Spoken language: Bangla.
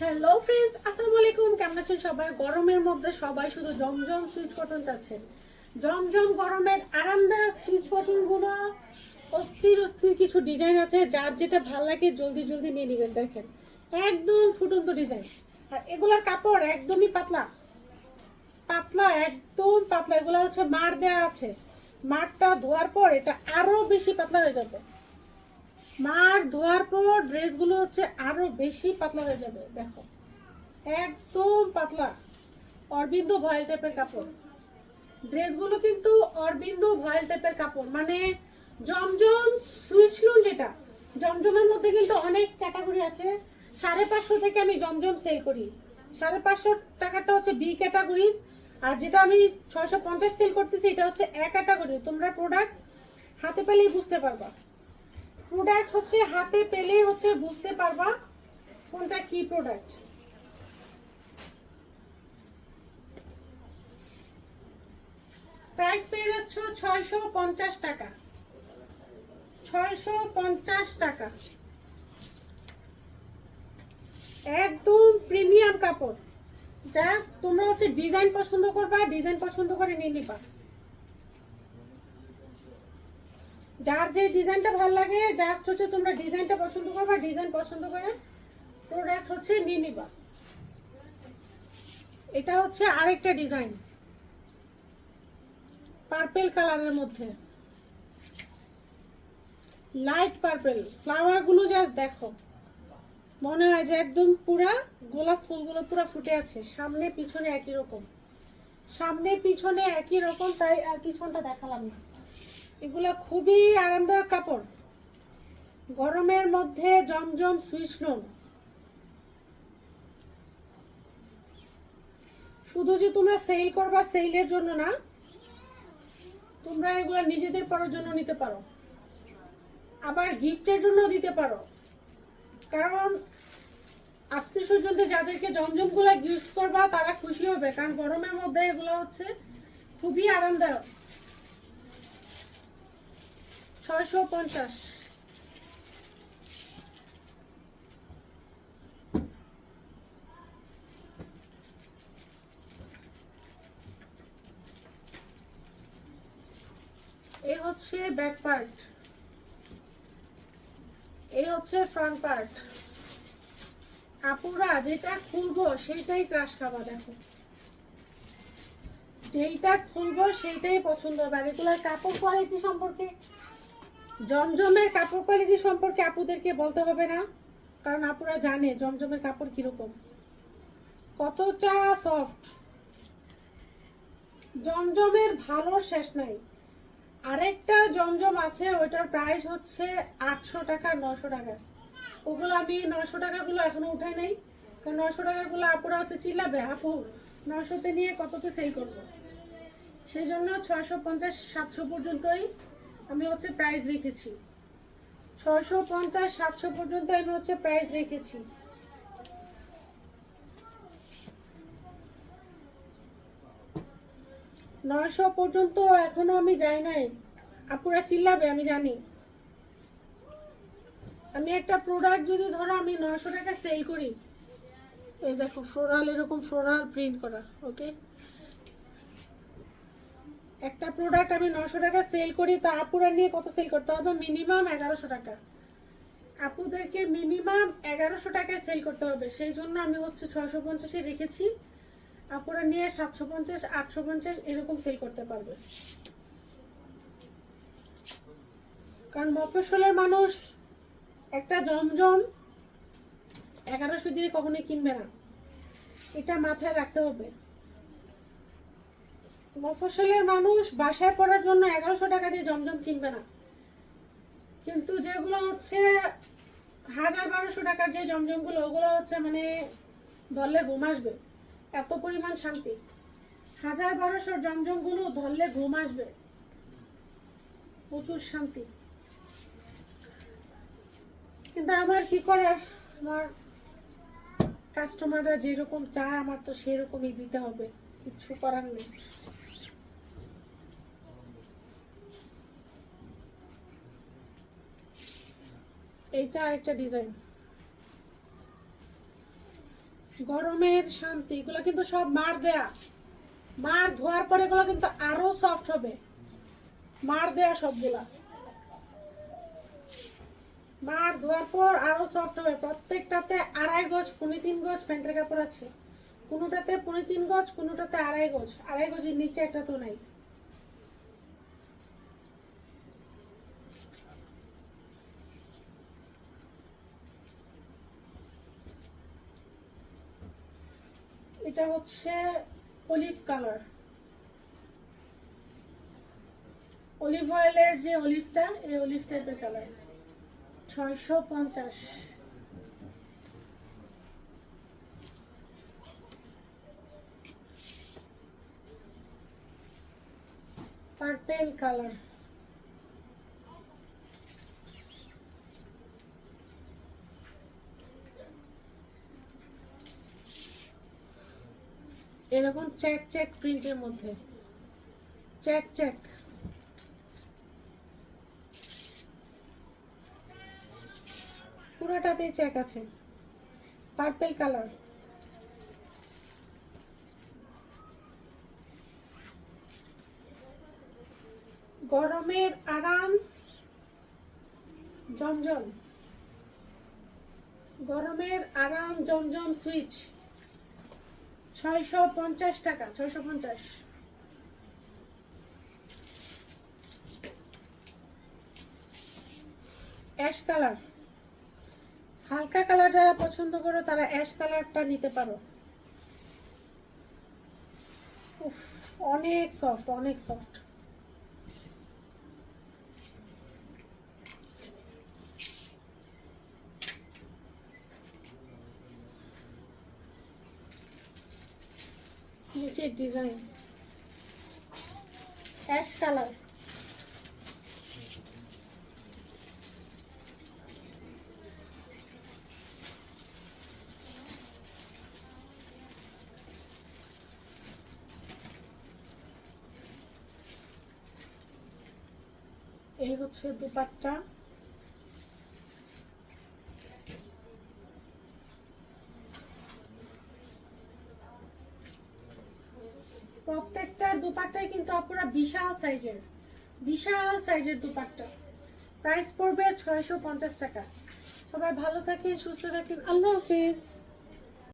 হ্যালো ফ্রেন্ডস আসসালামু আলাইকুম কেমন আছেন সবাই? গরমের মধ্যে সবাই শুধু জমজম সুইচ কটন চাচ্ছেন জমজম গরমের আরামদায়ক সুইচ কটনগুলো অস্থির অস্থির কিছু ডিজাইন আছে যার যেটা ভালো লাগে জলদি জলদি নিয়ে নেবেন দেখেন। একদম ফুটন্ত ডিজাইন আর এগুলোর কাপড় একদমই পাতলা। পাতলা, একদম পাতলা। এগুলো হচ্ছে মার দেওয়া আছে। মারটা ধোয়ার পর এটা আরও বেশি পাতলা হয়ে যাবে। মার ধোয়ার পর ড্রেসগুলো হচ্ছে আরও বেশি পাতলা হয়ে যাবে, দেখো। একদম পাতলা। অরবিন্দ ভয়েল টাইপের কাপড়। ড্রেসগুলো কিন্তু অরবিন্দ ভয়েল টাইপের কাপড় মানে জমজম সুইচলুন যেটা, জমজমের মধ্যে কিন্তু অনেক ক্যাটাগরি আছে। সাড়ে পাঁচশো থেকে আমি জমজম সেল করি। সাড়ে পাঁচশো টাকাটা হচ্ছে বি ক্যাটাগরির আর যেটা আমি ছয়শো পঞ্চাশ সেল করতেছি, এটা হচ্ছে এ ক্যাটাগরির তোমরা প্রোডাক্ট হাতে পেলেই বুঝতে পারবা। প্রোডাক্ট হচ্ছে হাতে পেলেই হচ্ছে বুঝতে পারবা কোনটা কি প্রোডাক্ট প্রাইস পেয়ে যাচ্ছ ছয়শো পঞ্চাশ টাকা। ছয়শো পঞ্চাশ টাকা। একদম প্রিমিয়াম কাপড়। জাস্ট তোমরা হচ্ছে ডিজাইন পছন্দ করবা ডিজাইন পছন্দ করে নিয়ে নিবা। যার যে ডিজাইনটা ভালো লাগে জাস্ট হচ্ছে তোমরা ডিজাইনটা পছন্দ করো বা ডিজাইন পছন্দ করে প্রোডাক্ট হচ্ছে নিয়ে নিবা। এটা হচ্ছে আরেকটা ডিজাইন পার্পেল কালারের মধ্যে। লাইট পার্পেল ফ্লাওয়ারগুলো জাস্ট দেখো। মনে হয় যে একদম পুরা গোলাপ ফুলগুলো পুরো ফুটে আছে, সামনে পিছনে একই রকম। সামনে পিছনে একই রকম, তাই আর পিছনটা দেখালাম না। এগুলো খুবই আরামদায়ক কাপড়। গরমের মধ্যে জমজম সুইচ লোন শুধু যে তোমরা সেল করবা সেলের জন্য না, তোমরা এগুলো নিজেদের পরার জন্য নিতে পারো। আবার গিফটের জন্য দিতে পারো। কারণ আত্মীয় স্বজনদের যাদেরকে জমজমগুলো গিফট করবা, তারা খুশি হবে। কারণ গরমের মধ্যে এগুলো হচ্ছে খুবই আরামদায়ক। ছয়শো পঞ্চাশ। এই হচ্ছে ব্যাক পার্ট এই হচ্ছে ফ্রন্ট পার্ট আপুরা যেটা খুলবো সেইটাই ক্রাশ খাবা, দেখো। যেইটা খুলবো সেইটাই পছন্দ হবে। আর এগুলার কাপড় কোয়ালিটি সম্পর্কে জমজমের কাপড় কোয়ালিটি সম্পর্কে আপুদেরকে বলতে হবে না, কারণ আপুরা জানে জমজমের কাপড় কীরকম। কতটা সফট জমজমের ভালো শেষ নাই। আরেকটা জমজম আছে, ওইটার প্রাইস হচ্ছে আটশো টাকা, নশো টাকা। ওগুলো আমি নশো টাকাগুলো এখনও উঠাই নাই, কারণ নশো টাকাগুলো আপুরা হচ্ছে চিল্লাবে, আপু নশোতে নিয়ে কততে সেল করব? সেই জন্য ছয়শো পঞ্চাশ, সাতশো পর্যন্তই আমি হচ্ছে প্রাইস রেখেছি। ছয়শো পঞ্চাশ, সাতশো পর্যন্ত আমি হচ্ছে প্রাইস রেখেছি। নয়শো পর্যন্ত এখনও আমি যাই নাই। আপুরা চিল্লাবে, আমি জানি। আমি একটা প্রোডাক্ট যদি ধরো আমি নয়শো টাকা সেল করি। এই দেখো ফ্লোরাল এরকম ফ্লোরাল প্রিন্ট করা ওকে একটা প্রোডাক্ট আমি নশো টাকা সেল করি, তা আপুরা নিয়ে কত সেল করতে হবে? মিনিমাম এগারোশো টাকা। আপুদেরকে মিনিমাম এগারোশো টাকায় সেল করতে হবে। সেই জন্য আমি হচ্ছে ছশো পঞ্চাশে রেখেছি। আপুরা নিয়ে সাতশো পঞ্চাশ, আটশো পঞ্চাশ এরকম সেল করতে পারবে। কারণ মফস্বলের মানুষ একটা জমজম এগারোশো দিয়ে কখনোই কিনবে না। এটা মাথায় রাখতে হবে। মফস্বলের মানুষ বাসায় পড়ার জন্য এগারোশো টাকা দিয়ে জমজম কিনবে না। কিন্তু যেগুলো হচ্ছে হাজার বারোশো টাকার যে জমজমগুলো, ওগুলো হচ্ছে মানে ধরলে ঘুম আসবে। এত পরিমাণ শান্তি। হাজার বারোশোর জমজমগুলো ধরলে ঘুম আসবে। প্রচুর শান্তি। কিন্তু আমার কি করার? আমার কাস্টমাররা যেরকম চায়, আমার তো সেরকমই দিতে হবে। কিচ্ছু করার নেই। এইটা আরেকটা ডিজাইন গরমের শান্তি, এগুলো কিন্তু সব মার দেয়া। মার ধোয়ার পরে এগুলো কিন্তু আরও সফট হবে। মার দেয়া সবগুলা। মার ধোয়ার পর আরও সফট হবে। প্রত্যেকটাতে আড়াই গজ পনেরো তিন গজ প্যান্টের কাপড় আছে। কোনোটাতে পনেরো তিন গজ, কোনোটাতে আড়াই গজ। আড়াই গজের নিচে একটা তো নাই। এটা হচ্ছে অলিভ কালার। অলিভ অয়েলের যে অলিভটা, এই অলিভ টাইপের কালার। ছয়শো পঞ্চাশ। Purple colour. এরকম চেক চেক প্রিন্টের মধ্যে। চেক চেক পুরোটাতেই চেক আছে। Purple colour. গরমের আরাম। জমজম। গরমের আরাম, জমজম, সুইচ। ছয়শো পঞ্চাশ টাকা, ছয়শো পঞ্চাশ। Ash colour. হালকা কালার যারা পছন্দ করো, তারা অ্যাশ কালারটা নিতে পারো। উফ, অনেক সফট অনেক সফট। নিচের ডিজাইন অ্যাশ কালার এই হচ্ছে দুপাট্টা। প্রত্যেকটার দুপাট্টাই কিন্তু আপনারা বিশাল সাইজের বিশাল সাইজের দুপাট্টা। প্রাইস পড়বে ছয়শো পঞ্চাশ টাকা। সবাই ভালো থাকেন, সুস্থ থাকেন। আল্লাহ হাফিজ।